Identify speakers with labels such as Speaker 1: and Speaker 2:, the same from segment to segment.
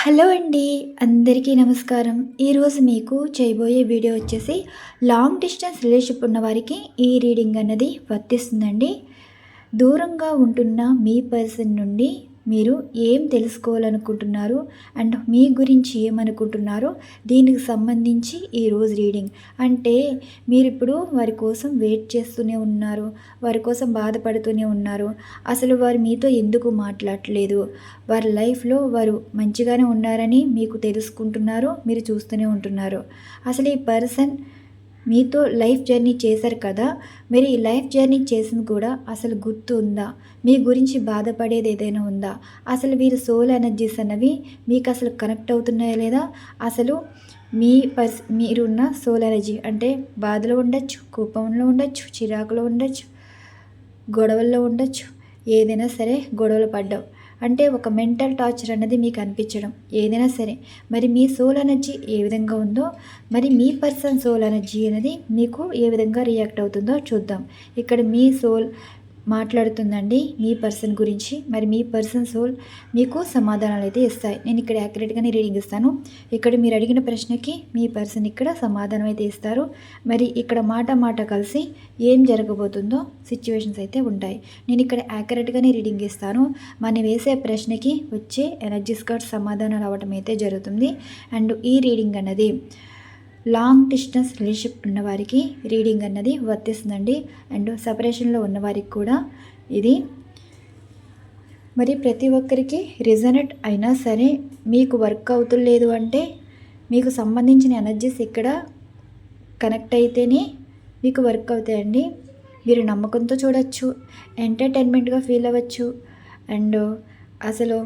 Speaker 1: Hello అండి అందరికీ నమస్కారం. ఈరోజు మీకు చేయబోయే వీడియో వచ్చేసి లాంగ్ డిస్టెన్స్ రిలేషన్షిప్ ఉన్న వారికి ఈ రీడింగ్ అన్నది వర్తిస్తుందండి. దూరంగా ఉంటున్న మీ పర్సన్ నుండి మీరు ఏం తెలుసుకోవాలనుకుంటున్నారు అండ్ మీ గురించి ఏమనుకుంటున్నారో దీనికి సంబంధించి ఈరోజు రీడింగ్. అంటే మీరు ఇప్పుడు వారి కోసం వెయిట్ చేస్తూనే ఉన్నారు వారి కోసం బాధపడుతూనే ఉన్నారు. అసలు వారు మీతో ఎందుకు మాట్లాడట్లేదు వారి లైఫ్లో వారు మంచిగానే ఉన్నారని మీకు తెలుసుకుంటున్నారు మీరు చూస్తూనే ఉంటున్నారు. అసలు ఈ పర్సన్ మీతో లైఫ్ జర్నీ చేశారు కదా మీరు ఈ లైఫ్ జర్నీ చేసింది కూడా అసలు గుర్తు ఉందా మీ గురించి బాధపడేది ఏదైనా ఉందా? అసలు వీరి సోల్ ఎనర్జీస్ అన్నవి మీకు అసలు కనెక్ట్ అవుతున్నాయా లేదా? అసలు మీ పర్స్ మీరున్న సోల్ ఎనర్జీ అంటే బాధలో ఉండొచ్చు కోపంలో ఉండొచ్చు చిరాకులో ఉండొచ్చు గొడవల్లో ఉండొచ్చు ఏదైనా సరే గొడవలు పడ్డావు. అంటే ఒక మెంటల్ టార్చర్ అన్నది మీకు అనిపించడం ఏదైనా సరే. మరి మీ సోల్ ఎనర్జీ ఏ విధంగా ఉందో మరి మీ పర్సన్ సోల్ ఎనర్జీ అనేది మీకు ఏ విధంగా రియాక్ట్ అవుతుందో చూద్దాం. ఇక్కడ మీ సోల్ మాట్లాడుతుందండి మీ పర్సన్ గురించి. మరి మీ పర్సన్ సోల్ మీకు సమాధానాలు అయితే ఇస్తాయి. నేను ఇక్కడ యాక్యురేట్గానే రీడింగ్ ఇస్తాను. ఇక్కడ మీరు అడిగిన ప్రశ్నకి మీ పర్సన్ ఇక్కడ సమాధానం అయితే ఇస్తారు. మరి ఇక్కడ మాట మాట కలిసి ఏం జరగబోతుందో సిచ్యువేషన్స్ అయితే ఉంటాయి. నేను ఇక్కడ యాక్యురేట్గానే రీడింగ్ ఇస్తాను. మనం వేసే ప్రశ్నకి వచ్చే ఎనర్జీస్ కార్డ్ సమాధానాలు అవ్వటం అయితే జరుగుతుంది. అండ్ ఈ రీడింగ్ అన్నది లాంగ్ డిస్టెన్స్ రిలేషన్షిప్ ఉన్నవారికి రీడింగ్ అన్నది వర్తిస్తుందండి. అండ్ సపరేషన్లో ఉన్నవారికి కూడా ఇది. మరి ప్రతి ఒక్కరికి రిజనెట్ అయినా సరే మీకు వర్క్ అవుతులేదు అంటే మీకు సంబంధించిన ఎనర్జీస్ ఇక్కడ కనెక్ట్ అయితేనే మీకు వర్క్ అవుతాయండి. మీరు నమ్మకంతో చూడొచ్చు ఎంటర్టైన్మెంట్గా ఫీల్ అవ్వచ్చు. అండ్ అసలు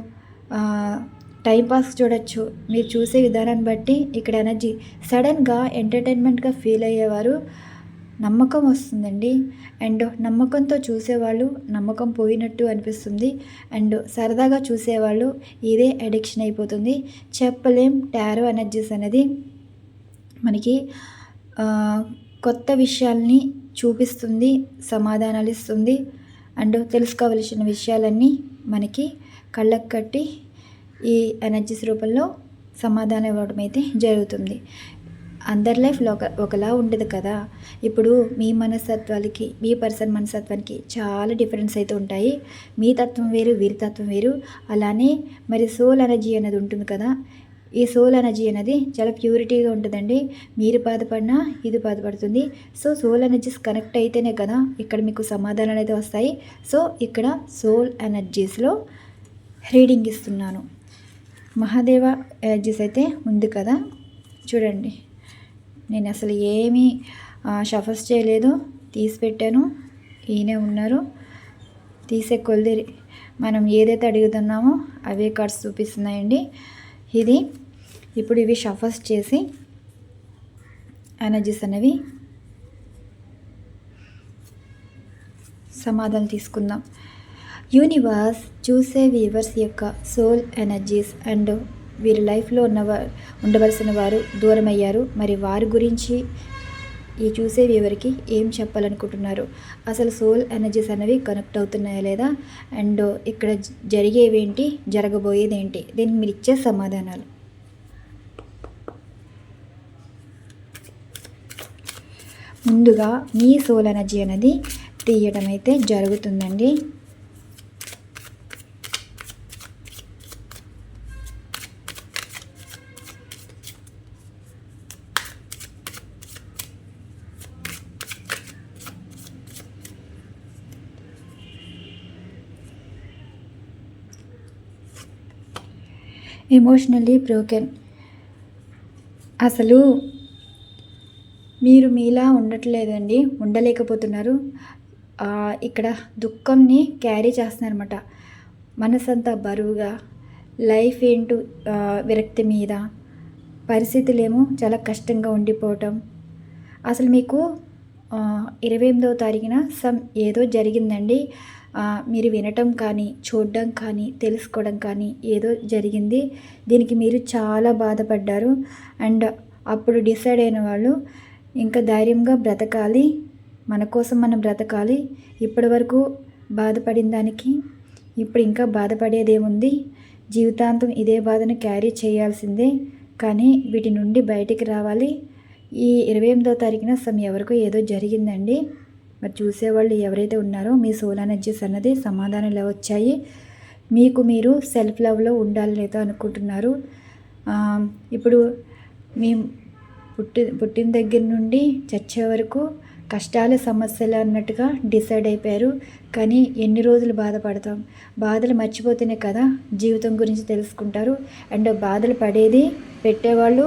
Speaker 1: టైంపాస్ చూడొచ్చు. మీరు చూసే విధానాన్ని బట్టి ఇక్కడ ఎనర్జీ సడన్గా ఎంటర్టైన్మెంట్గా ఫీల్ అయ్యేవారు నమ్మకం వస్తుందండి. అండ్ నమ్మకంతో చూసేవాళ్ళు నమ్మకం పోయినట్టు అనిపిస్తుంది. అండ్ సరదాగా చూసేవాళ్ళు ఇదే అడిక్షన్ అయిపోతుంది. చెప్పలేం టారో ఎనర్జీస్ అనేది మనకి కొత్త విషయాల్ని చూపిస్తుంది సమాధానాలు ఇస్తుంది. అండ్ తెలుసుకోవలసిన విషయాలన్నీ మనకి కళ్ళకు కట్టి ఈ ఎనర్జీస్ రూపంలో సమాధానం ఇవ్వడం అయితే జరుగుతుంది. అందరి లైఫ్లో ఒక ఒకలా ఉండదు కదా. ఇప్పుడు మీ మనస్తత్వాలకి మీ పర్సన్ మనస్తత్వానికి చాలా డిఫరెన్స్ అయితే ఉంటాయి. మీ తత్వం వేరు వీరి తత్వం వేరు. అలానే మరి సోల్ ఎనర్జీ అనేది ఉంటుంది కదా. ఈ సోల్ ఎనర్జీ అనేది చాలా ప్యూరిటీగా ఉంటుందండి. మీరు బాధపడినా ఇది బాధపడుతుంది. సో సోల్ ఎనర్జీస్ కనెక్ట్ అయితేనే కదా ఇక్కడ మీకు సమాధానాలు అయితే వస్తాయి. సో ఇక్కడ సోల్ ఎనర్జీస్లో రీడింగ్ ఇస్తున్నాను. మహాదేవ ఎనర్జీస్ అయితే ఉంది కదా. చూడండి. నేను అసలు ఏమీ షఫర్స్ చేయలేదు. తీసి పెట్టాను. ఈయనే ఉన్నారు. తీసే కొలిది మనం ఏదైతే అడుగుతున్నామో అవే కార్డ్స్ చూపిస్తున్నాయండి. ఇది ఇప్పుడు ఇవి షఫర్స్ చేసి ఎనర్జీస్ అనేవి సమాధానం తీసుకుందాం. యూనివర్స్ చూసే వీవర్స్ యొక్క సోల్ ఎనర్జీస్ అండ్ వీరి లైఫ్లో ఉన్నవారు ఉండవలసిన వారు దూరమయ్యారు. మరి వారి గురించి ఈ చూసే వీవరికి ఏం చెప్పాలనుకుంటున్నారు? అసలు సోల్ ఎనర్జీస్ అనేవి కనెక్ట్ అవుతున్నాయా లేదా? అండ్ ఇక్కడ జరిగేవేంటి జరగబోయేదేంటి దీనికి మీరు ఇచ్చే సమాధానాలు. ముందుగా మీ సోల్ ఎనర్జీ అనేది తీయడం అయితే జరుగుతుందండి. ఎమోషనల్లీ బ్రోకెన్ అసలు మీరు మీలా ఉండట్లేదండి. ఉండలేకపోతున్నారు. ఇక్కడ దుఃఖంని క్యారీ చేస్తున్నారన్నమాట. మనసంతా బరువుగా లైఫ్ ఏంటో విరక్తి మీద పరిస్థితులేమో చాలా కష్టంగా ఉండిపోవటం. అసలు మీకు ఇరవై ఎనిమిదవ తారీఖున సమ్ ఏదో జరిగిందండి. మీరు వినటం కానీ చూడడం కానీ తెలుసుకోవడం కానీ ఏదో జరిగింది. దీనికి మీరు చాలా బాధపడ్డారు. అండ్ అప్పుడు డిసైడ్ అయిన వాళ్ళు ఇంకా ధైర్యంగా బ్రతకాలి. మన కోసం మనం బ్రతకాలి. ఇప్పటి వరకు బాధపడిన దానికి ఇప్పుడు ఇంకా బాధపడేదేముంది? జీవితాంతం ఇదే బాధను క్యారీ చేయాల్సిందే. కానీ వీటి నుండి బయటికి రావాలి. ఈ ఇరవై ఎనిమిదో తారీఖున సమ్ ఎవరికో ఏదో జరిగిందండి. మరి చూసేవాళ్ళు ఎవరైతే ఉన్నారో మీ సోల్ ఎనర్జీస్ అన్నది సమాధానాలు వచ్చాయి. మీకు మీరు సెల్ఫ్ లవ్లో ఉండాలి లేదో అనుకుంటున్నారు. ఇప్పుడు మీ పుట్టి పుట్టిన దగ్గర నుండి చచ్చే వరకు కష్టాలు సమస్యలు అన్నట్టుగా డిసైడ్ అయిపోయారు. కానీ ఎన్ని రోజులు బాధపడతాం? బాధలు మర్చిపోతేనే కదా జీవితం గురించి తెలుసుకుంటారు. అండ్ బాధలు పడేది పెట్టేవాళ్ళు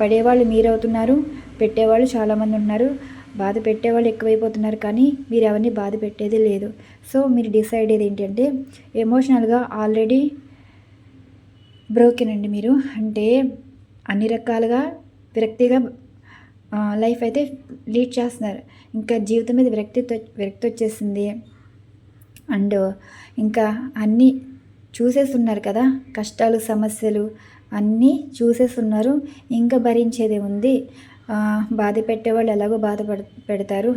Speaker 1: పడేవాళ్ళు మీరవుతున్నారు. పెట్టేవాళ్ళు చాలామంది ఉన్నారు. బాధ పెట్టేవాళ్ళు ఎక్కువైపోతున్నారు కానీ మీరు ఎవరిని బాధ పెట్టేది లేదు. సో మీరు డిసైడ్ అయ్యేది ఏంటంటే ఎమోషనల్గా ఆల్రెడీ బ్రోకెన్ అండి మీరు. అంటే అన్ని రకాలుగా విరక్తిగా లైఫ్ అయితే లీడ్ చేస్తున్నారు. ఇంకా జీవితం మీద విరక్తి విరక్తి వచ్చేసింది. అండ్ ఇంకా అన్నీ చూసేస్తున్నారు కదా కష్టాలు సమస్యలు అన్నీ చూసేస్తున్నారు. ఇంకా భరించేదే ఉంది. బాధ పెట్టేవాళ్ళు ఎలాగో బాధ పెడతారు.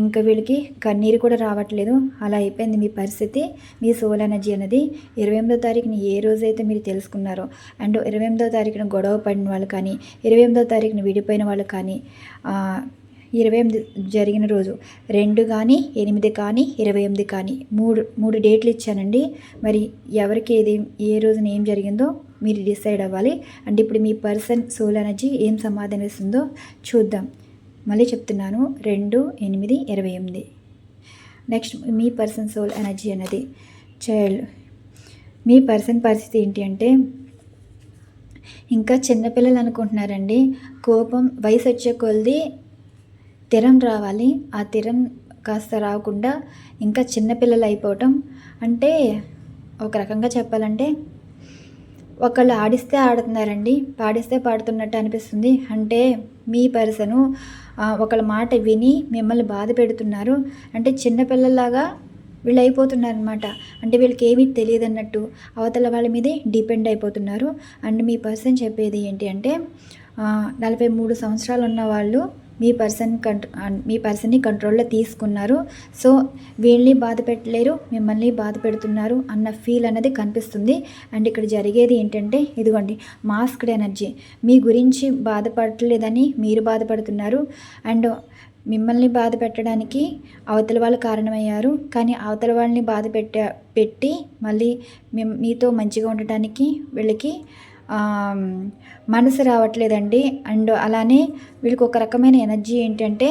Speaker 1: ఇంకా వీళ్ళకి కన్నీరు కూడా రావట్లేదు. అలా అయిపోయింది మీ పరిస్థితి మీ సోల్ ఎనర్జీ అనేది ఇరవై ఎనిమిదో తారీఖుని ఏ రోజైతే మీరు తెలుసుకున్నారో అండ్ ఇరవై ఎనిమిదో తారీఖున గొడవ పడిన వాళ్ళు కానీ ఇరవై ఎనిమిదో తారీఖున విడిపోయిన వాళ్ళు కానీ ఇరవై ఎనిమిది జరిగిన రోజు రెండు కానీ ఎనిమిది కానీ ఇరవై ఎనిమిది కానీ మూడు మూడు డేట్లు ఇచ్చానండి. మరి ఎవరికి ఏది ఏ రోజున ఏం జరిగిందో మీరు డిసైడ్ అవ్వాలి. అంటే ఇప్పుడు మీ పర్సన్ సోల్ ఎనర్జీ ఏం సమాధానం ఇస్తుందో చూద్దాం. మళ్ళీ చెప్తున్నాను. రెండు ఎనిమిది ఇరవై ఎనిమిది. నెక్స్ట్ మీ పర్సన్ సోల్ ఎనర్జీ అనేది. చైల్డ్ మీ పర్సన్ పరిస్థితి ఏంటి అంటే ఇంకా చిన్నపిల్లలు అనుకుంటున్నారండి. కోపం వయసు వచ్చే కొలది తిరం రావాలి. ఆ తిరం కాస్త రాకుండా ఇంకా చిన్నపిల్లలు అయిపోవటం. అంటే ఒక రకంగా చెప్పాలంటే ఒకళ్ళు ఆడిస్తే ఆడుతున్నారండి పాడిస్తే పాడుతున్నట్టు అనిపిస్తుంది. అంటే మీ పర్సను ఒకళ్ళ మాట విని మిమ్మల్ని బాధ పెడుతున్నారు. అంటే చిన్నపిల్లలాగా వీళ్ళు అయిపోతున్నారు అనమాట అంటే వీళ్ళకి ఏమీ తెలియదు అన్నట్టు అవతల వాళ్ళ మీదే డిపెండ్ అయిపోతున్నారు. అండ్ మీ పర్సన్ చెప్పేది ఏంటి అంటే నలభై మూడు సంవత్సరాలు ఉన్న వాళ్ళు మీ పర్సన్ కంట్రో మీ పర్సన్ని కంట్రోల్లో తీసుకున్నారు. సో వీళ్ళని బాధ పెట్టలేరు మిమ్మల్ని బాధ పెడుతున్నారు అన్న ఫీల్ అనేది కనిపిస్తుంది. అండ్ ఇక్కడ జరిగేది ఏంటంటే ఇదిగోండి మాస్క్డ్ ఎనర్జీ మీ గురించి బాధపడలేదని మీరు బాధపడుతున్నారు అండ్ మిమ్మల్ని బాధ పెట్టడానికి అవతల వాళ్ళు కారణమయ్యారు. కానీ అవతల వాళ్ళని బాధ పెట్ట పెట్టి మళ్ళీ మీతో మంచిగా ఉండటానికి వీళ్ళకి మనసు రావట్లేదండి. అండ్ అలానే వీళ్ళకి ఒక రకమైన ఎనర్జీ ఏంటంటే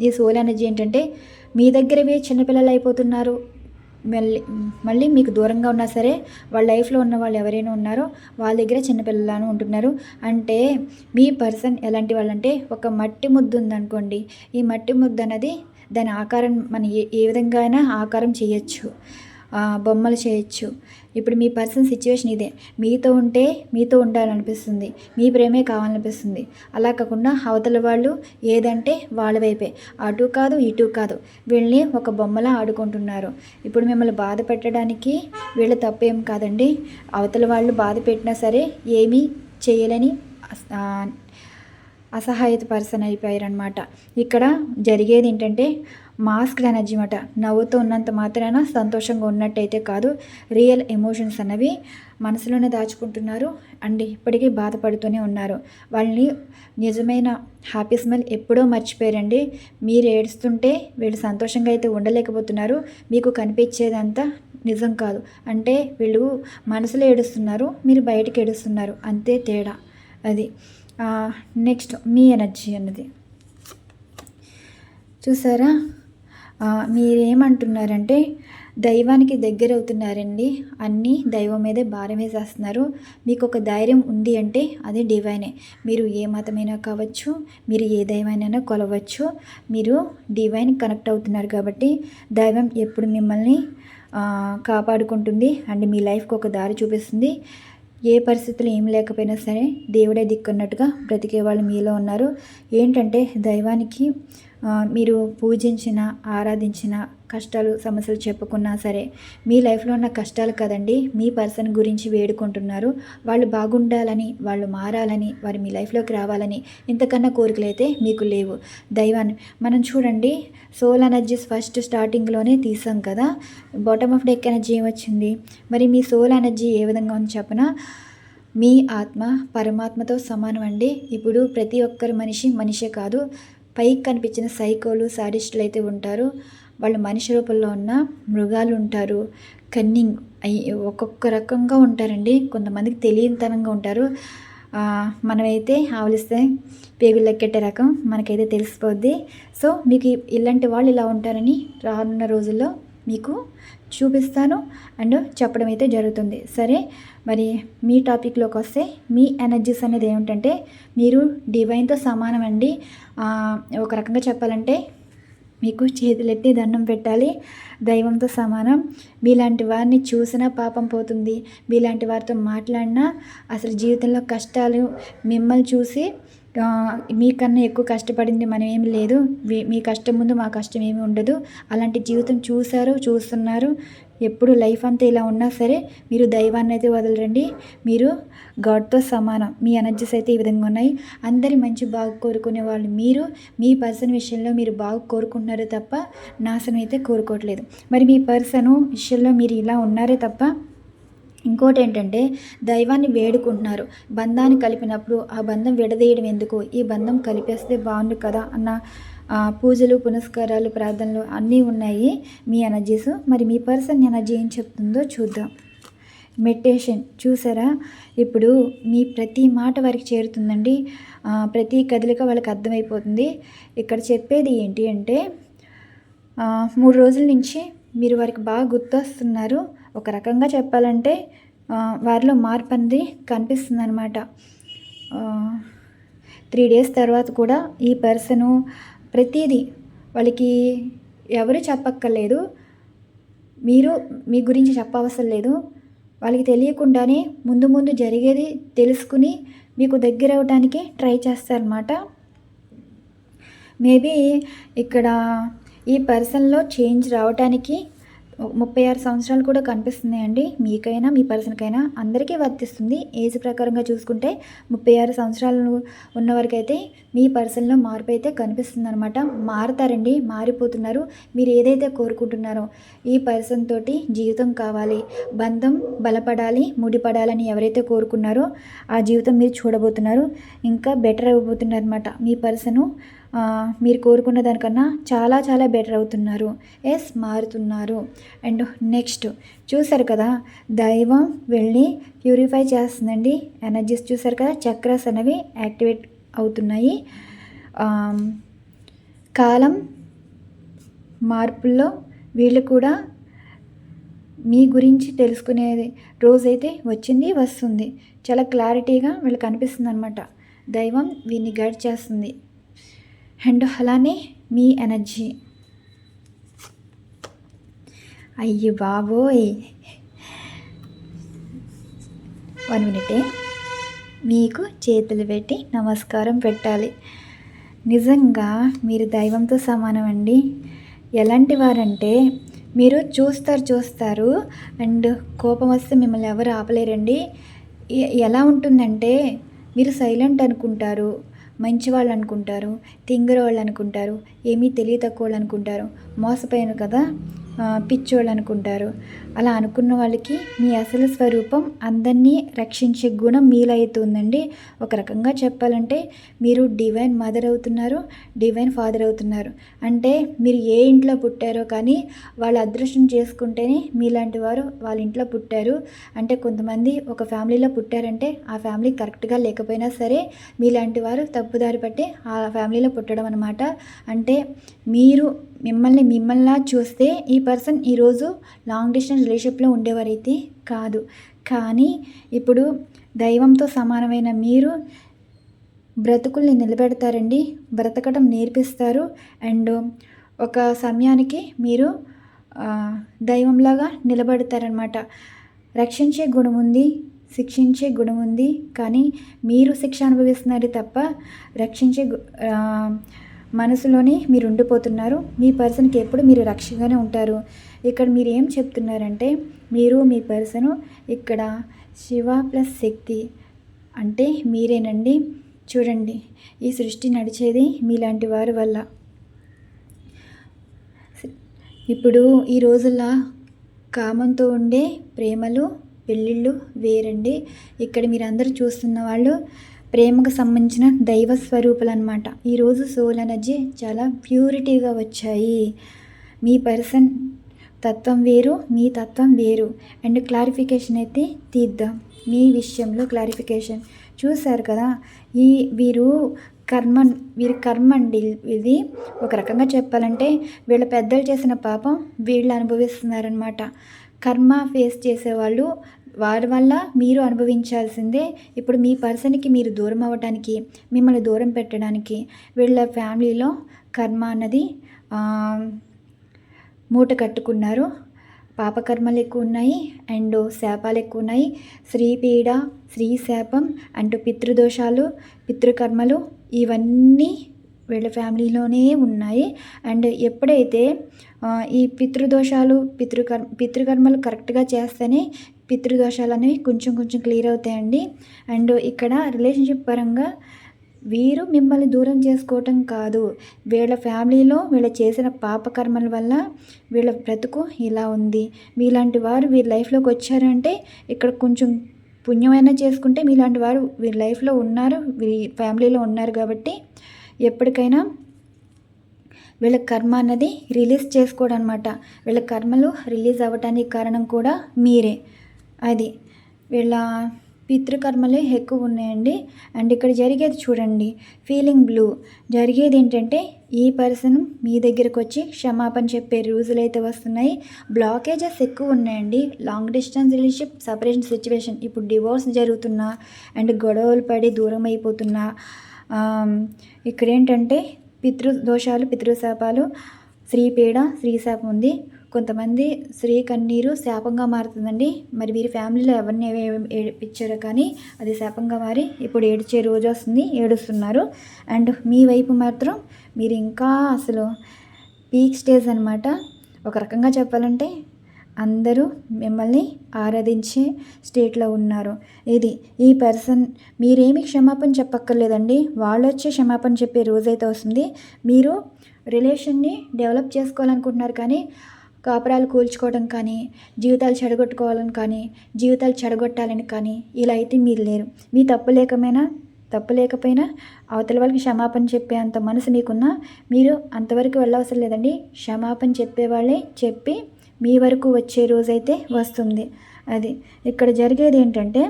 Speaker 1: ఈ సోల్ ఎనర్జీ ఏంటంటే మీ దగ్గరవే చిన్నపిల్లలు అయిపోతున్నారు. మళ్ళీ మళ్ళీ మీకు దూరంగా ఉన్నా సరే వాళ్ళ లైఫ్లో ఉన్న వాళ్ళు ఎవరైనా ఉన్నారో వాళ్ళ దగ్గర చిన్నపిల్లలను ఉంటున్నారు. అంటే మీ పర్సన్ ఎలాంటి వాళ్ళంటే ఒక మట్టి ముద్దు ఉందనుకోండి. ఈ మట్టి ముద్దు అనేది దాని ఆకారం మనం ఏ ఏ విధంగా అయినా ఆకారం చేయొచ్చు. బొమ్మలు చేయొచ్చు. ఇప్పుడు మీ పర్సన్ సిచ్యువేషన్ ఇదే. మీతో ఉంటే మీతో ఉండాలనిపిస్తుంది. మీ ప్రేమే కావాలనిపిస్తుంది. అలా కాకుండా అవతల వాళ్ళు ఏదంటే వాళ్ళ వైపే. అటు కాదు ఇటు కాదు. వీళ్ళని ఒక బొమ్మలా ఆడుకుంటున్నారు. ఇప్పుడు మిమ్మల్ని బాధ పెట్టడానికి వీళ్ళ తప్పేం కాదండి. అవతల వాళ్ళు బాధ పెట్టినా సరే ఏమీ చేయలేని అసహాయత పర్సన్ అయిపోయారనమాట ఇక్కడ జరిగేది ఏంటంటే మాస్క్ ఎనర్జీ అనమాట నవ్వుతూ ఉన్నంత మాత్రాన సంతోషంగా ఉన్నట్టయితే కాదు రియల్ ఎమోషన్స్ అనేవి మనసులోనే దాచుకుంటున్నారు అండ్ ఇప్పటికీ బాధపడుతూనే ఉన్నారు. వాళ్ళని నిజమైన హ్యాపీ స్మెల్ ఎప్పుడో మర్చిపోయారండి. మీరు ఏడుస్తుంటే వీళ్ళు సంతోషంగా అయితే ఉండలేకపోతున్నారు. మీకు కనిపించేదంతా నిజం కాదు. అంటే వీళ్ళు మనసులో ఏడుస్తున్నారు మీరు బయటకు ఏడుస్తున్నారు. అంతే తేడా అది. నెక్స్ట్ మీ ఎనర్జీ అన్నది. చూసారా? మీరేమంటున్నారంటే దైవానికి దగ్గర అవుతున్నారండి అన్నీ దైవం మీదే భారం వేసేస్తున్నారు మీకు ఒక ధైర్యం ఉంది అంటే అది డివైనే. మీరు ఏ మతమైనా కావచ్చు మీరు ఏ దైవానైనా కొలవచ్చు. మీరు డివైన్ కనెక్ట్ అవుతున్నారు కాబట్టి దైవం ఎప్పుడు మిమ్మల్ని కాపాడుకుంటుంది. అండ్ మీ లైఫ్కి ఒక దారి చూపిస్తుంది. ఏ పరిస్థితులు ఏం లేకపోయినా సరే దేవుడే దిక్కున్నట్టుగా బ్రతికే వాళ్ళు మీలో ఉన్నారు. ఏంటంటే దైవానికి మీరు పూజించిన ఆరాధించిన కష్టాలు సమస్యలు చెప్పుకున్నా సరే మీ లైఫ్లో ఉన్న కష్టాలు కదండి మీ పర్సన్ గురించి వేడుకుంటున్నారు. వాళ్ళు బాగుండాలని వాళ్ళు మారాలని వారు మీ లైఫ్లోకి రావాలని ఇంతకన్నా కోరికలు అయితే మీకు లేవు. దైవాన్ని మనం చూడండి సోల్ ఎనర్జీస్ ఫస్ట్ స్టార్టింగ్లోనే తీసాం కదా బాటమ్ ఆఫ్ డెక్ ఎనర్జీ ఏమొచ్చింది? మరి మీ సోల్ ఎనర్జీ ఏ విధంగా ఉంది చెప్పనా? మీ ఆత్మ పరమాత్మతో సమానం అండి. ఇప్పుడు ప్రతి ఒక్కరు మనిషి మనిషే కాదు పైకి కనిపించిన సైకోలు సాడిస్టులు అయితే ఉంటారు. వాళ్ళు మనిషి రూపంలో ఉన్న మృగాలు ఉంటారు. కన్నింగ్ ఒక్కొక్క రకంగా ఉంటారండి. కొంతమందికి తెలియనితనంగా ఉంటారు. మనమైతే ఆవలిస్తే పేగులు లెక్కెట్టే రకం మనకైతే తెలిసిపోద్ది. సో మీకు ఇలాంటి వాళ్ళు ఇలా ఉంటారని రానున్న రోజుల్లో మీకు చూపిస్తాను. అండ్ చెప్పడం అయితే జరుగుతుంది. సరే మరి మీ టాపిక్లోకి వస్తే మీ ఎనర్జీస్ అనేది ఏమిటంటే మీరు డివైన్తో సమానం అండి. ఒక రకంగా చెప్పాలంటే మీకు చేతులెత్తి దండం పెట్టాలి. దైవంతో సమానం. మీలాంటి వారిని చూసినా పాపం పోతుంది. మీలాంటి వారితో మాట్లాడినా అసలు జీవితంలో కష్టాలు మిమ్మల్ని చూసి మీకన్నా ఎక్కువ కష్టపడింది మనం ఏమి లేదు. మీ- మీ కష్టం ముందు మా కష్టం ఏమి ఉండదు. అలాంటి జీవితం చూశారు చూస్తున్నారు. ఎప్పుడు లైఫ్ అంతా ఇలా ఉన్నా సరే మీరు దైవాన్ని అయితే వదలరండి. మీరు గాడ్తో సమానం. మీ ఎనర్జీస్ అయితే ఈ విధంగా ఉన్నాయి. అందరి మంచి బాగు కోరుకునే వాళ్ళు మీరు. మీ పర్సన్ విషయంలో మీరు బాగు కోరుకుంటున్నారు తప్ప నాశనం అయితే కోరుకోవట్లేదు. మరి మీ పర్సన్ విషయంలో మీరు ఇలా ఉన్నారే తప్ప ఇంకోటి ఏంటంటే దైవాన్ని వేడుకుంటున్నారు. బంధాన్ని కలిపినప్పుడు ఆ బంధం విడదీయడం ఎందుకు? ఈ బంధం కలిపేస్తే బాగుండు కదా అన్న పూజలు పునస్కారాలు ప్రార్థనలు అన్నీ ఉన్నాయి. మీ ఎనర్జీస్. మరి మీ పర్సన్ ఎనర్జీ ఏం చెప్తుందో చూద్దాం. మెడిటేషన్. చూసారా? ఇప్పుడు మీ ప్రతి మాట వారికి చేరుతుందండి. ప్రతి కదలిక వాళ్ళకి అర్థమైపోతుంది. ఇక్కడ చెప్పేది ఏంటి అంటే మూడు రోజుల నుంచి మీరు వారికి బాగా గుర్తొస్తున్నారు. ఒక రకంగా చెప్పాలంటే వారిలో మార్పు అనేది కనిపిస్తుంది అనమాట త్రీ డేస్ తర్వాత కూడా ఈ పర్సను ప్రతిదీ వాళ్ళకి ఎవరు చెప్పక్కర్లేదు. మీరు మీ గురించి చెప్పవసరం లేదు. వాళ్ళకి తెలియకుండానే ముందు ముందు జరిగేది తెలుసుకుని మీకు దగ్గర అవడానికి ట్రై చేస్తారనమాట మేబీ ఇక్కడ ఈ పర్సన్లో చేంజ్ రావడానికి ముప్పై ఆరు సంవత్సరాలు కూడా కనిపిస్తున్నాయండి. మీకైనా మీ పర్సన్కైనా అందరికీ వర్తిస్తుంది. ఏజ్ ప్రకారంగా చూసుకుంటే ముప్పై ఆరు సంవత్సరాలు ఉన్నవరకైతే మీ పర్సన్లో మార్పు అయితే కనిపిస్తుంది అనమాట మారుతారండి మారిపోతున్నారు. మీరు ఏదైతే కోరుకుంటున్నారో ఈ పర్సన్ తోటి జీవితం కావాలి. బంధం బలపడాలి ముడిపడాలని ఎవరైతే కోరుకున్నారో ఆ జీవితం మీరు చూడబోతున్నారు. ఇంకా బెటర్ అయిపోతున్నారు అనమాట మీ పర్సను మీరు కోరుకున్న దానికన్నా చాలా చాలా బెటర్ అవుతున్నారు. ఎస్ మారుతున్నారు. అండ్ నెక్స్ట్ చూసారు కదా దైవం వెళ్ళి ప్యూరిఫై చేస్తుందండి. ఎనర్జీస్ చూసారు కదా చక్రాస్ అనేవి యాక్టివేట్ అవుతున్నాయి. కాలం మార్పుల్లో వీళ్ళు కూడా మీ గురించి తెలుసుకునేది రోజైతే వచ్చింది వస్తుంది. చాలా క్లారిటీగా వీళ్ళకి కనిపిస్తుంది అనమాట దైవం వీరిని గైడ్ చేస్తుంది. అండ్ అలానే మీ ఎనర్జీ. అయ్యి బాబోయ్. వన్ మినిటే. మీకు చేతులు పెట్టి నమస్కారం పెట్టాలి. నిజంగా మీరు దైవంతో సమానం అండి. ఎలాంటి వారంటే మీరు చూస్తారు చూస్తారు అండ్ కోపం వస్తే మిమ్మల్ని ఎవరు ఆపలేరండి. ఎలా ఉంటుందంటే మీరు సైలెంట్ అనుకుంటారు. మంచి వాళ్ళు అనుకుంటారు తింగర వాళ్ళు అనుకుంటారు ఏమీ తెలియ తక్కువ వాళ్ళు అనుకుంటారు మోసపోయాను కదా? పిచ్చోళ్ళు అనుకుంటారు. అలా అనుకున్న వాళ్ళకి మీ అసలు స్వరూపం అందరినీ రక్షించే గుణం మీలో ఉందండి ఒక రకంగా చెప్పాలంటే మీరు డివైన్ మదర్ అవుతున్నారు డివైన్ ఫాదర్ అవుతున్నారు. అంటే మీరు ఏ ఇంట్లో పుట్టారో కానీ వాళ్ళ అదృష్టం చేసుకుంటేనే మీలాంటి వారు వాళ్ళ ఇంట్లో పుట్టారు. అంటే కొంతమంది ఒక ఫ్యామిలీలో పుట్టారంటే ఆ ఫ్యామిలీ కరెక్ట్గా లేకపోయినా సరే మీలాంటి వారు తప్పుదారి పట్టి ఆ ఫ్యామిలీలో పుట్టడం అనమాట అంటే మీరు మిమ్మల్ని మిమ్మల్లా చూస్తే ఈ పర్సన్ ఈరోజు లాంగ్ డిస్టెన్స్ రిలేషన్షిప్లో ఉండేవారైతే కాదు. కానీ ఇప్పుడు దైవంతో సమానమైన మీరు బ్రతుకుల్ని నిలబెడతారండి బ్రతకడం నేర్పిస్తారు. అండ్ ఒక సమయానికి మీరు దైవంలాగా నిలబడతారనమాట రక్షించే గుణం ఉంది శిక్షించే గుణం ఉంది కానీ మీరు శిక్ష అనుభవిస్తున్నారు తప్ప రక్షించే గు- మనసులోనే మీరు ఉండిపోతున్నారు మీ పర్సన్కి ఎప్పుడు మీరు రక్షగానే ఉంటారు. ఇక్కడ మీరు ఏం చెప్తున్నారంటే మీరు మీ పర్సను ఇక్కడ శివ ప్లస్ శక్తి అంటే మీరేనండి. చూడండి ఈ సృష్టి నడిచేది మీలాంటి వారి వల్ల. ఇప్పుడు ఈ రోజుల్లో కామంతో ఉండే ప్రేమలు పెళ్ళిళ్ళు వేరండి. ఇక్కడ మీరు అందరూ చూస్తున్న వాళ్ళు ప్రేమకు సంబంధించిన దైవ స్వరూపులు అనమాట ఈరోజు సోల్ ఎనర్జీ చాలా ప్యూరిటీగా వచ్చాయి. మీ పర్సన్ తత్వం వేరు మీ తత్వం వేరు. అండ్ క్లారిఫికేషన్ అయితే తీద్దాం. మీ విషయంలో క్లారిఫికేషన్. చూశారు కదా ఈ వీరు కర్మ వీరి కర్మ అండి ఇది. ఒక రకంగా చెప్పాలంటే వీళ్ళ పెద్దలు చేసిన పాపం వీళ్ళు అనుభవిస్తున్నారనమాట కర్మ ఫేస్ చేసేవాళ్ళు వారి వల్ల మీరు అనుభవించాల్సిందే. ఇప్పుడు మీ పర్సన్కి మీరు దూరం అవ్వడానికి మిమ్మల్ని దూరం పెట్టడానికి వీళ్ళ ఫ్యామిలీలో కర్మ అన్నది మూట కట్టుకున్నారు. పాపకర్మలు ఎక్కువ ఉన్నాయి అండ్ శాపాలు ఎక్కువ ఉన్నాయి. స్త్రీపీడ స్త్రీ శాపం అండ్ పితృదోషాలు పితృకర్మలు ఇవన్నీ వీళ్ళ ఫ్యామిలీలోనే ఉన్నాయి. అండ్ ఎప్పుడైతే ఈ పితృదోషాలు పితృకర్ పితృకర్మలు కరెక్ట్గా చేస్తేనే పితృదోషాలు అనేవి కొంచెం కొంచెం క్లియర్ అవుతాయండి. అండ్ ఇక్కడ రిలేషన్షిప్ పరంగా వీరు మిమ్మల్ని దూరం చేసుకోవటం కాదు. వీళ్ళ ఫ్యామిలీలో వీళ్ళ చేసిన పాపకర్మల వల్ల వీళ్ళ బ్రతుకు ఇలా ఉంది. మీలాంటి వారు వీరి లైఫ్లోకి వచ్చారంటే ఇక్కడ కొంచెం పుణ్యమైనా చేసుకుంటే మీలాంటి వారు వీరి లైఫ్లో ఉన్నారు వీరి ఫ్యామిలీలో ఉన్నారు కాబట్టి ఎప్పటికైనా వీళ్ళ కర్మ అన్నది రిలీజ్ చేసుకోవడం అనమాట వీళ్ళ కర్మలు రిలీజ్ అవ్వటానికి కారణం కూడా మీరే. అది. వీళ్ళ పితృకర్మలే ఎక్కువ ఉన్నాయండి. అండ్ ఇక్కడ జరిగేది చూడండి. Feeling blue. జరిగేది ఏంటంటే ఈ పర్సన్ మీ దగ్గరకు వచ్చి క్షమాపణ చెప్పే రూజులు అయితే వస్తున్నాయి. బ్లాకేజెస్ ఎక్కువ ఉన్నాయండి. Long distance relationship separation situation. ఇప్పుడు డివోర్స్ జరుగుతున్నా అండ్ గొడవలు పడి దూరం అయిపోతున్నా ఇక్కడ ఏంటంటే పితృదోషాలు పితృశాపాలు శ్రీపీడ శ్రీశాపం ఉంది. కొంతమంది స్త్రీ కన్నీరు శాపంగా మారుతుందండి. మరి వీరి ఫ్యామిలీలో ఎవరిని ఏడిపించారో కానీ అది శాపంగా మారి ఇప్పుడు ఏడిచే రోజు వస్తుంది ఏడుస్తున్నారు. అండ్ మీ వైపు మాత్రం మీరు ఇంకా అసలు పీక్ స్టేజ్ అనమాట ఒక రకంగా చెప్పాలంటే అందరూ మిమ్మల్ని ఆరాధించే స్టేట్లో ఉన్నారు. ఇది ఈ పర్సన్ మీరేమి క్షమాపణ చెప్పక్కర్లేదండి. వాళ్ళు వచ్చే క్షమాపణ చెప్పే రోజైతే వస్తుంది. మీరు రిలేషన్ని డెవలప్ చేసుకోవాలనుకుంటున్నారు కానీ కాపురాలు కూల్చుకోవడం కానీ జీవితాలు చెడగొట్టుకోవాలని కానీ జీవితాలు చెడగొట్టాలని కానీ ఇలా అయితే మీరు లేరు. మీ తప్పు లేకమైనా తప్పు లేకపోయినా అవతల వాళ్ళకి క్షమాపణ చెప్పే అంత మనసు మీకున్నా మీరు అంతవరకు వెళ్ళవసరం లేదండి. క్షమాపణ చెప్పేవాళ్ళే చెప్పి మీ వరకు వచ్చే రోజైతే వస్తుంది. అది ఇక్కడ జరిగేది ఏంటంటే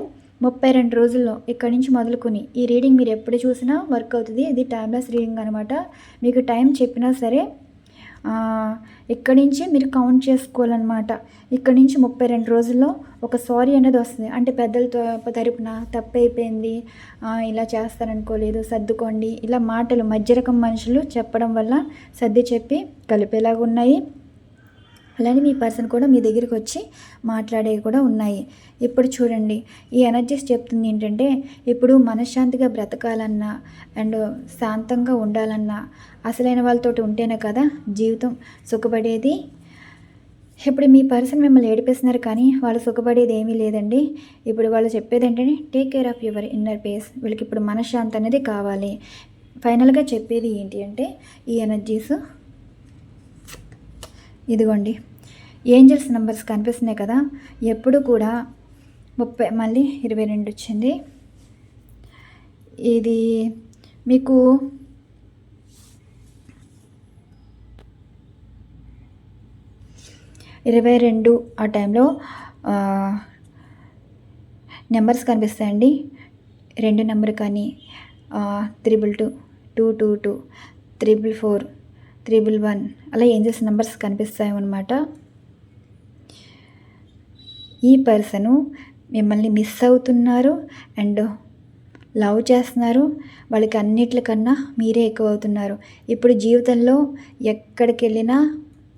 Speaker 1: ముప్పై రెండు రోజుల్లో ఇక్కడి నుంచి మొదలుకొని ఈ రీడింగ్ మీరు ఎప్పుడు చూసినా వర్క్ అవుతుంది. ఇది టైమ్లెస్ రీడింగ్ అనమాట మీకు టైం చెప్పినా సరే ఇక్కడి నుంచే మీరు కౌంట్ చేసుకోవాలన్నమాట. ఇక్కడి నుంచి ముప్పై రెండు రోజుల్లో ఒక సారీ అనేది వస్తుంది. అంటే పెద్దలతో తరపున తప్పైపోయింది. ఇలా చేస్తారనుకోలేదు సర్దుకోండి. ఇలా మాటలు మధ్య రకం మనుషులు చెప్పడం వల్ల సర్ది చెప్పి కలిపేలాగా ఉన్నాయి. అలానే మీ పర్సన్ కూడా మీ దగ్గరికి వచ్చి మాట్లాడేవి కూడా ఉన్నాయి. ఇప్పుడు చూడండి ఈ ఎనర్జీస్ చెప్తుంది ఏంటంటే ఇప్పుడు మనశ్శాంతిగా బ్రతకాలన్నా అండ్ శాంతంగా ఉండాలన్నా అసలైన వాళ్ళతో ఉంటేనే కదా జీవితం సుఖపడేది. ఇప్పుడు మీ పర్సన్ మిమ్మల్ని ఏడిపిస్తున్నారు కానీ వాళ్ళు సుఖపడేది ఏమీ లేదండి. ఇప్పుడు వాళ్ళు చెప్పేది ఏంటంటే take care of your inner peace వీళ్ళకి ఇప్పుడు మనశ్శాంతి అనేది కావాలి. ఫైనల్గా చెప్పేది ఏంటి అంటే ఈ ఎనర్జీస్ ఇదిగోండి. ఏంజల్స్ నెంబర్స్ కనిపిస్తున్నాయి కదా ఎప్పుడు కూడా ముప్పై మళ్ళీ ఇరవై రెండు వచ్చింది. ఇది మీకు ఇరవై రెండు ఆ టైంలో నెంబర్స్ కనిపిస్తాయండి. రెండు నెంబర్ కానీ triple two two two two triple four triple one. అలా ఏంజల్స్ నెంబర్స్ కనిపిస్తాయి అన్నమాట ఈ పర్సను మిమ్మల్ని మిస్ అవుతున్నారు అండ్ లవ్ చేస్తున్నారు. వాళ్ళకి అన్నిట్లకన్నా మీరే ఎక్కువ అవుతున్నారు ఇప్పుడు జీవితంలో ఎక్కడికి వెళ్ళినా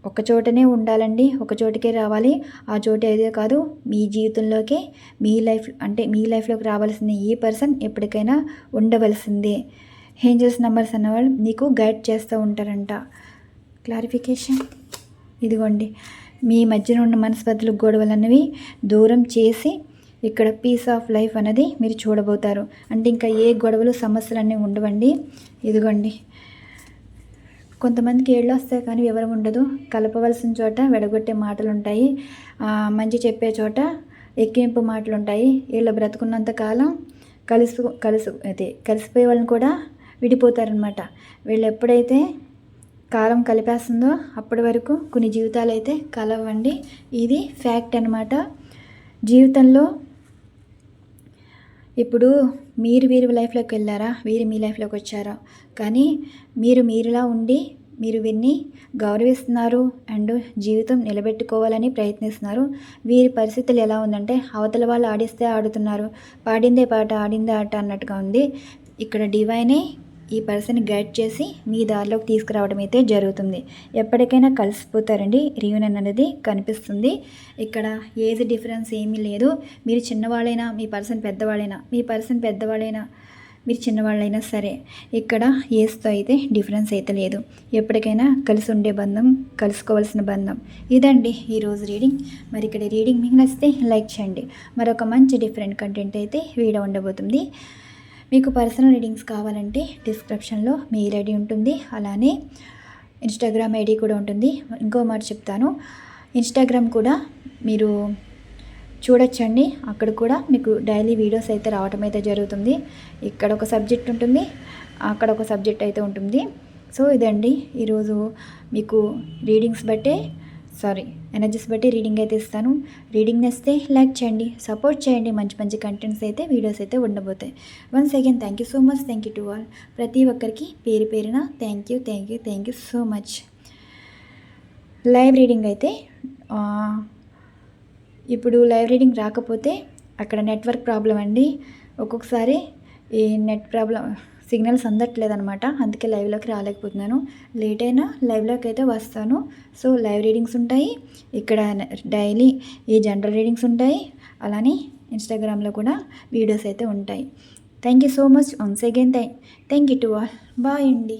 Speaker 1: ఒక చోటనే ఉండాలండి. ఒక చోటుకే రావాలి. ఆ చోటు ఏదో కాదు మీ జీవితంలోకి మీ లైఫ్ అంటే మీ లైఫ్లోకి రావాల్సిన ఈ పర్సన్ ఎప్పటికైనా ఉండవలసిందే. ఏంజల్స్ నెంబర్స్ అన్నవాళ్ళు మీకు గైడ్ చేస్తూ ఉంటారంట. క్లారిఫికేషన్ ఇదిగోండి. మీ మధ్యన ఉన్న మనస్పతులు గొడవలు అనేవి దూరం చేసి ఇక్కడ పీస్ ఆఫ్ లైఫ్ అనేది మీరు చూడబోతారు. అంటే ఇంకా ఏ గొడవలు సమస్యలు అనేవి ఉండవండి. ఇదిగోండి. కొంతమందికి ఏళ్ళు వస్తాయి కానీ వివరం ఉండదు. కలపవలసిన చోట వెడగొట్టే మాటలు ఉంటాయి మంచి చెప్పే చోట ఎక్కింపు మాటలు ఉంటాయి వీళ్ళు బ్రతుకున్నంత కాలం కలిసి కలిసి అదే కలిసిపోయే వాళ్ళని కూడా విడిపోతారనమాట వీళ్ళు ఎప్పుడైతే కాలం కలిపేస్తుందో అప్పటి వరకు కొన్ని జీవితాలు అయితే కలవండి. ఇది ఫ్యాక్ట్ అనమాట జీవితంలో ఇప్పుడు మీరు వీరి లైఫ్లోకి వెళ్ళారా? వీరు మీ లైఫ్లోకి వచ్చారా? కానీ మీరు మీరులా ఉండి మీరు వీరిని గౌరవిస్తున్నారు అండ్ జీవితం నిలబెట్టుకోవాలని ప్రయత్నిస్తున్నారు. వీరి పరిస్థితులు ఎలా ఉందంటే అవతల వాళ్ళు ఆడిస్తే ఆడుతున్నారు. పాడిందే పాట ఆడిందే ఆట అన్నట్టుగా ఉంది. ఇక్కడ డివైనే ఈ పర్సన్ గైడ్ చేసి మీ దారిలోకి తీసుకురావడం అయితే జరుగుతుంది. ఎప్పటికైనా కలిసిపోతారండి. రీయూనియన్ అనేది కనిపిస్తుంది. ఇక్కడ ఏజ్ డిఫరెన్స్ ఏమీ లేదు. మీరు చిన్నవాళ్ళైనా మీ పర్సన్ పెద్దవాళ్ళైనా మీ పర్సన్ పెద్దవాళ్ళైనా మీరు చిన్నవాళ్ళైనా సరే ఇక్కడ ఏజ్తో అయితే డిఫరెన్స్ అయితే లేదు. ఎప్పటికైనా కలిసి ఉండే బంధం కలుసుకోవాల్సిన బంధం. ఇదండి ఈరోజు రీడింగ్. మరి ఇక్కడ రీడింగ్ మీకు నచ్చితే లైక్ చేయండి. మరొక మంచి డిఫరెంట్ కంటెంట్ అయితే వీడియో ఉండబోతుంది. మీకు పర్సనల్ రీడింగ్స్ కావాలంటే డిస్క్రిప్షన్లో మెయిల్ ఐడి ఉంటుంది అలానే ఇన్స్టాగ్రామ్ ఐడి కూడా ఉంటుంది. ఇంకో మాట చెప్తాను ఇన్స్టాగ్రామ్ కూడా మీరు చూడొచ్చండి. అక్కడ కూడా మీకు డైలీ వీడియోస్ అయితే రావటం అయితే జరుగుతుంది. ఇక్కడ ఒక సబ్జెక్ట్ ఉంటుంది అక్కడ ఒక సబ్జెక్ట్ అయితే ఉంటుంది. సో ఇదండి. ఈరోజు మీకు రీడింగ్స్ బట్టే సారీ ఎనర్జీస్ బట్టి రీడింగ్ అయితే ఇస్తాను. రీడింగ్ నేస్తే లైక్ చేయండి సపోర్ట్ చేయండి. మంచి మంచి కంటెంట్స్ అయితే వీడియోస్ అయితే ఉండబోతాయి. Once again thank you so much thank you to all ప్రతి ఒక్కరికి పేరు పేరున thank you thank you thank you so much live reading అయితే ఇప్పుడు లైవ్ రీడింగ్ రాకపోతే అక్కడ నెట్వర్క్ ప్రాబ్లం అండి. ఒక్కొక్కసారి ఈ నెట్ ప్రాబ్లం సిగ్నల్స్ అందట్లేదనమాట. అందుకే లైవ్లోకి రాలేకపోతున్నాను. లేట్ అయినా లైవ్లోకి అయితే వస్తాను. సో లైవ్ రీడింగ్స్ ఉంటాయి. ఇక్కడ డైలీ ఈ జనరల్ రీడింగ్స్ ఉంటాయి. అలానే ఇన్స్టాగ్రామ్లో కూడా వీడియోస్ అయితే ఉంటాయి. Thank you so much. Once again thank thank you to all. Bye అండి.